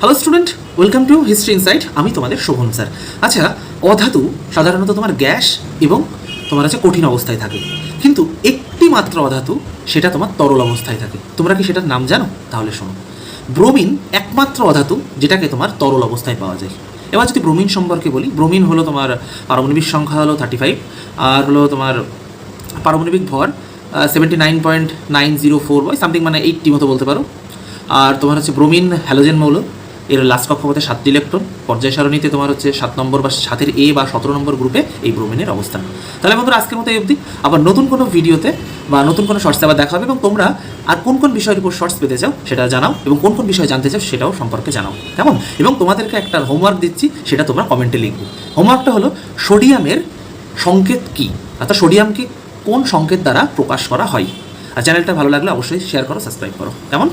Hello student welcome to History Insight আমি তোমাদের Sovan, sir. আচ্ছা অধাতু সাধারণত তোমার গ্যাস এবং তোমার হচ্ছে কঠিন অবস্থায় থাকে। কিন্তু একটি মাত্র অধাতু, সেটা তোমার তরল অবস্থায় থাকে। তোমরা কি সেটার নাম জানো? তাহলে শোনো। ব্রোমিন একমাত্র অধাতু, যেটাকে তোমার তরল অবস্থায় পাওয়া যায়। এবার যদি ব্রোমিন সম্পর্কে বলি, ব্রোমিন হলো তোমার পারমাণবিক সংখ্যা হলো থার্টি ফাইভ আর হলো তোমার পারমাণবিক ভর seventy nine point nine zero four by something মানে এইটটি মতো বলতে পারো। আর তোমার হচ্ছে ব্রোমিন হ্যালোজেন মৌল এর লাস্ট কক্ষপথে সাতটি ইলেকট্রন পর্যায় সারণীতে তোমার হচ্ছে সাত নম্বর বা সাতের এ বা সতেরো নম্বর গ্রুপে এই ব্রোমিনের অবস্থান। তাহলে বন্ধুরা, আজকের মতো এই অবধি। আবার নতুন কোনো ভিডিওতে বা নতুন কোনো শর্টস আবার দেখা হবে এবং তোমরা আর কোন কোন বিষয়ের উপর শর্টস পেতে চাও সেটা জানাও এবং কোন কোন বিষয় জানতে চাও সেটাও সম্পর্কে জানাও। কেমন? এবং তোমাদেরকে একটা হোমওয়ার্ক দিচ্ছি, সেটা তোমরা কমেন্টে লিখবে। হোমওয়ার্কটা হলো সোডিয়ামের সংকেত কী? অর্থাৎ সোডিয়ামকে কোন সংকেত দ্বারা প্রকাশ করা হয়? আর চ্যানেলটা ভালো লাগলে অবশ্যই শেয়ার করো সাবস্ক্রাইব করো। কেমন?